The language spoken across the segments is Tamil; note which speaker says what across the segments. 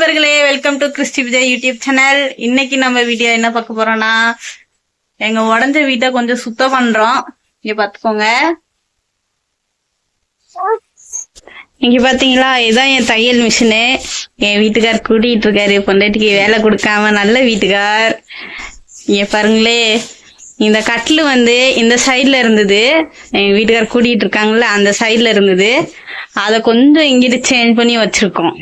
Speaker 1: நண்பர்களே welcome to Christy Vijay YouTube channel இன்னைக்கு நம்ம வீடியோ என்ன பார்க்க போறோம்னா எங்க உடஞ்ச வீட்டை கொஞ்சம் சுத்தம் பண்றோம். இங்க பாத்துக்கோங்க இங்க பாத்தீங்களா இதான் என் தையல் மிஷினு என் வீட்டுக்கார் கூட்டிட்டு இருக்காரு. பொண்டாட்டிக்கு வேலை கொடுக்காம நல்ல வீட்டுக்கார். இங்க பாருங்களே இந்த கட்டில் வந்து இந்த சைடில் இருந்தது. எங்கள் வீட்டுக்கார் கூட்டிட்டு இருக்காங்கல்ல அந்த சைடில் இருந்தது. அதை கொஞ்சம் இங்கிட்டு சேஞ்ச் பண்ணி வச்சிருக்கோம்.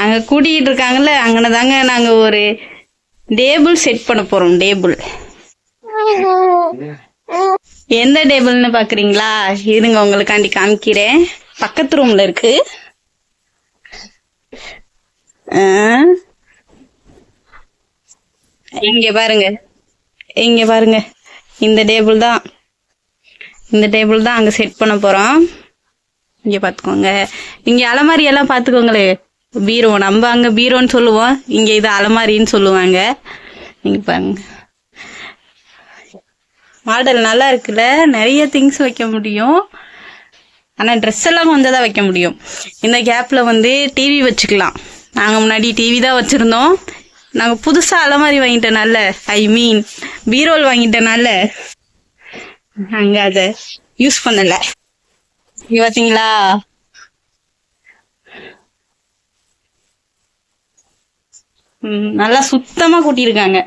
Speaker 1: அங்க கூட்டிட்டு இருக்காங்கல்ல அங்கன தாங்க நாங்க ஒரு டேபிள் செட் பண்ண போறோம் டேபிள். எந்த டேபிள்னு பாக்குறீங்களா? இருங்க உங்களுக்காண்டி காமிக்கிறேன். பக்கத்து ரூம்ல இருக்கு. இங்க பாருங்க. இங்க பாருங்க. இந்த டேபிள் தான். இந்த டேபிள் தான் அங்க செட் பண்ண போறோம். இங்க பாத்துக்கோங்க. இங்க அலமாரி எல்லாம் பாத்துக்கோங்களே. பீரோ நம்ம அங்க பீரோன்னு சொல்லுவோம். இங்க இது அலமாரின்னு சொல்லுவாங்க. நீங்கள் பாருங்க. மாடல் நல்லா இருக்குல்ல? நிறைய திங்ஸ் வைக்க முடியும். ஆனா ட்ரெஸ் எல்லாம் கொஞ்சம் தான் வைக்க முடியும். இந்த கேப்ல வந்து டிவி வச்சுக்கலாம். நாங்க முன்னாடி டிவி தான் வச்சிருந்தோம். நாங்க புதுசா அலமாரி வாங்கிட்டனால ஐ மீன் பீரோல் வாங்கிட்டனால நாங்க அதை யூஸ் பண்ணல. பார்த்தீங்களா பாத்தீங்களா ம், நல்லா சுத்தமா கூட்டியிருக்காங்க.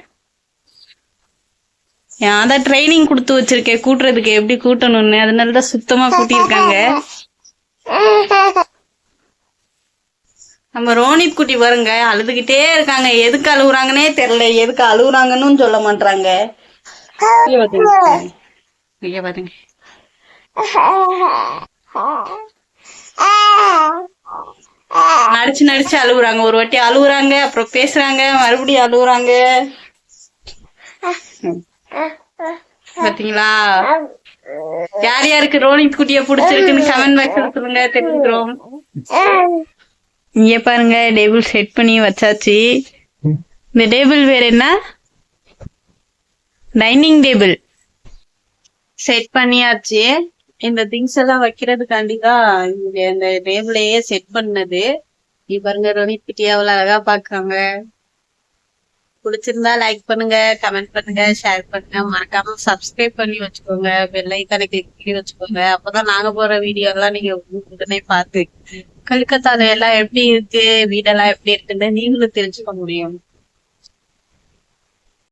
Speaker 1: அதான் ட்ரைனிங் கொடுத்து வச்சிருக்கேன் கூட்டுறதுக்கு எப்படி கூட்டணும்னு அதனால தான் சுத்தமா கூட்டியிருக்காங்க. நம்ம ரோனித் குட்டி பாருங்க அழுதுகிட்டே இருக்காங்க. எதுக்கு அழுகுறாங்கன்னே தெரியல எதுக்கு அழுகுறாங்கன்னு சொல்ல மாட்டாங்க ஐயா பாருங்க இங்க பாருங்க நடிச்சு நடிச்சு அழுகுறாங்க ஒரு வாட்டி அழுகுறாங்க அப்புறம் பேசுறாங்க மறுபடியும் அழுகுறாங்க பாத்தீங்களா? யார் யாருக்கு ரோனித் குட்டிய பிடிச்சிருக்குன்னு கமெண்ட் பாக்ஸ்ல சொல்லுங்க தெரிஞ்சுக்கிறோம். இங்க பாருங்க டேபிள் செட் பண்ணி வச்சாச்சு. இந்த டேபிள் வேற என்ன? Dining table. செட் பண்ணியாச்சு. இந்த திங்ஸ் எல்லாம் வைக்கிறதுக்காண்டி தான் இங்க இந்த டேபிளையே செட் பண்ணது. நீ பாருங்க ரோனித் குட்டி எவ்வளவு அழகா பாக்குறாங்க. பிடிச்சிருந்தா லைக் பண்ணுங்க கமெண்ட் பண்ணுங்க ஷேர் பண்ணுங்க. மறக்காம சப்ஸ்கிரைப் பண்ணி வச்சுக்கோங்க. பெல் ஐக்கானை கிளிக் பண்ணி வச்சுக்கோங்க. அப்பதான் நாங்க போற வீடியோ எல்லாம் நீங்க உடனே பார்த்து கல்கத்தால எல்லாம் எப்படி இருக்கு வீடெல்லாம் எப்படி இருக்குன்னு நீங்களும் தெரிஞ்சுக்க முடியும்.